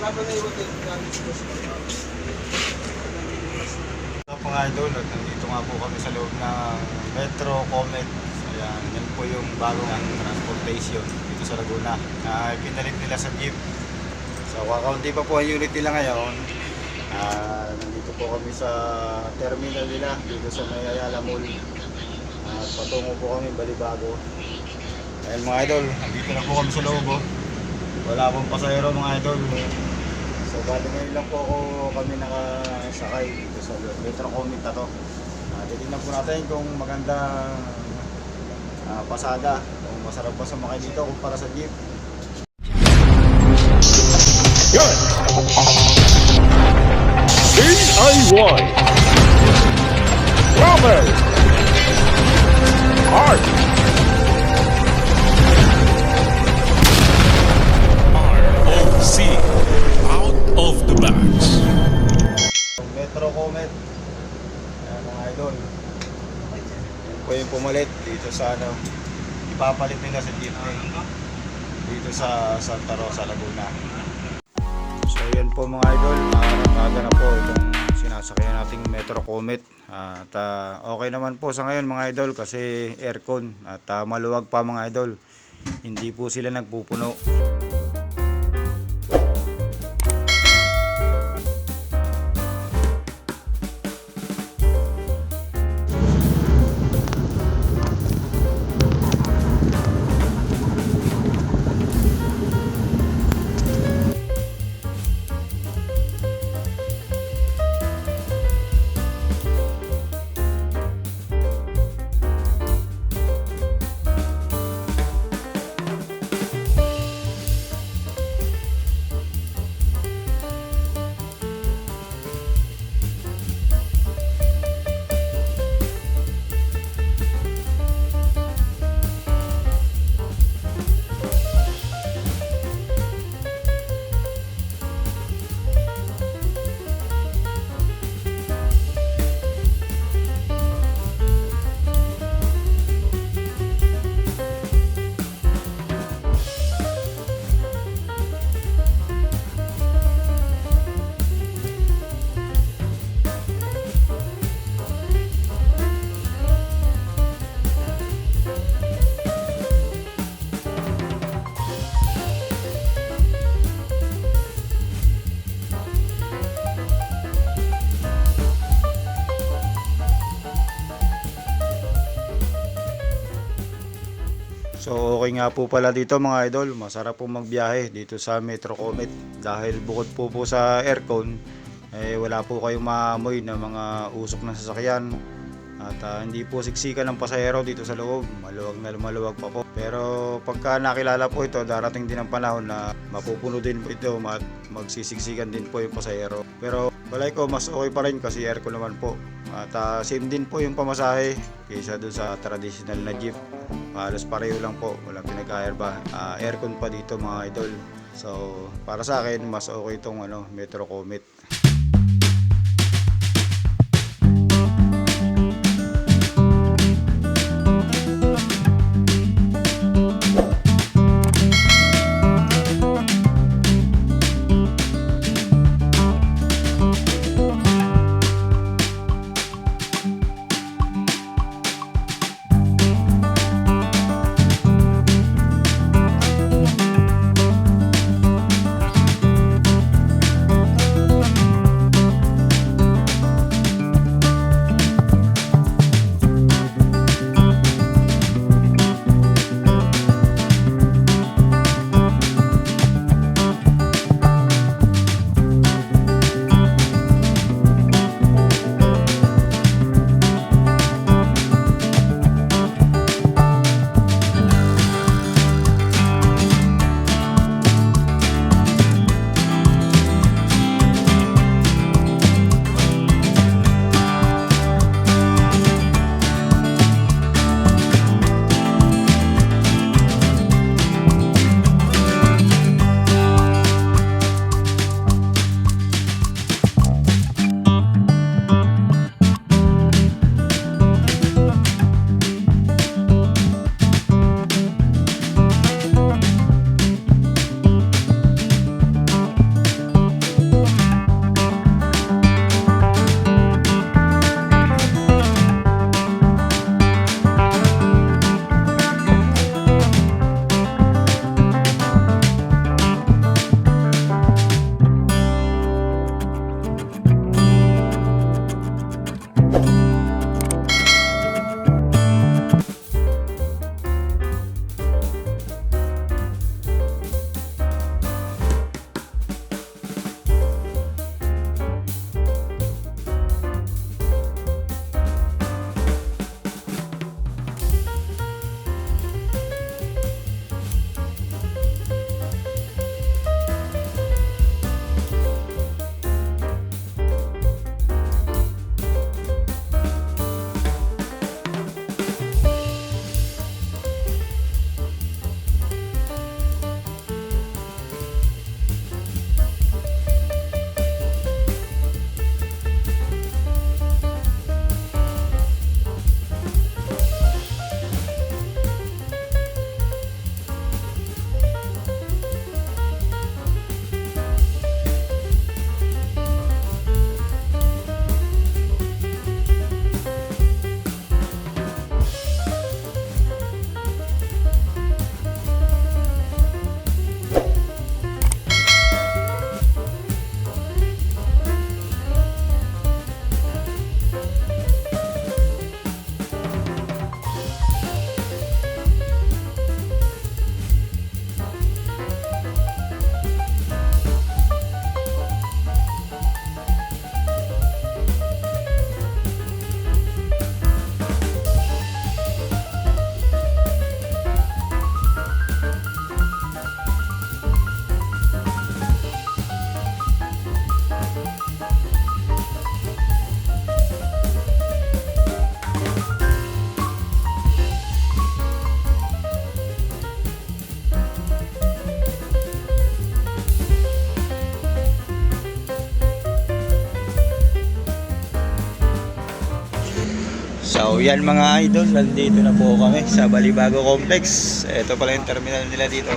Ito po nga idol, at nandito nga po kami sa loob ng Metro Comet. Ayan, yan po yung bagong transportation dito sa Laguna na pinalit nila sa jeep. So kakaunti pa po ang unit nila ngayon. Ah, nandito po kami sa terminal nila dito sa May Ayala Mall. At patungo po kami Balibago. Ayan mga idol, nandito na po kami sa loob. oh. Wala pong pasahero mga idol. Bali ngayon lang po ako kami nakasakay dito sa Metro Comet na to. Uh, po natin kung maganda ah, pasada, kung masarap pa sumakay dito kumpara sa jeep. Good. DIY. Robert. Art. Po yung pumalit dito sa ano. Ipapalit nila sa jeepney. Dito sa Santa Rosa, Laguna. So yan po mga idol. Maaga na po itong sinasakyan nating Metro Comet. At ah, okay naman po sa ngayon mga idol kasi aircon. At ah, maluwag pa mga idol. Hindi po sila nagpupuno. Okay nga po pala dito mga idol, masarap po magbiyahe dito sa Metro Comet dahil bukod po po sa aircon, eh wala po kayong maamoy na mga usok ng sasakyan at ah, hindi po siksikan ng pasahero dito sa loob, maluwag na maluwag pa po. Pero pagka nakilala po ito, darating din ang panahon na mapupuno din po ito at magsisiksikan din po yung pasahero. Pero balay ko mas okay pa rin kasi aircon naman po. At ah, same din po yung pamasahe kaysa doon sa traditional na jeep. Halos pareho lang po, walang pinag-air ba. Ah, aircon pa dito mga idol. So, para sa akin, mas okay itong ano, Metro Comet. So yan mga idol, nandito na po kami sa Balibago Complex. Ito pala yung terminal nila dito.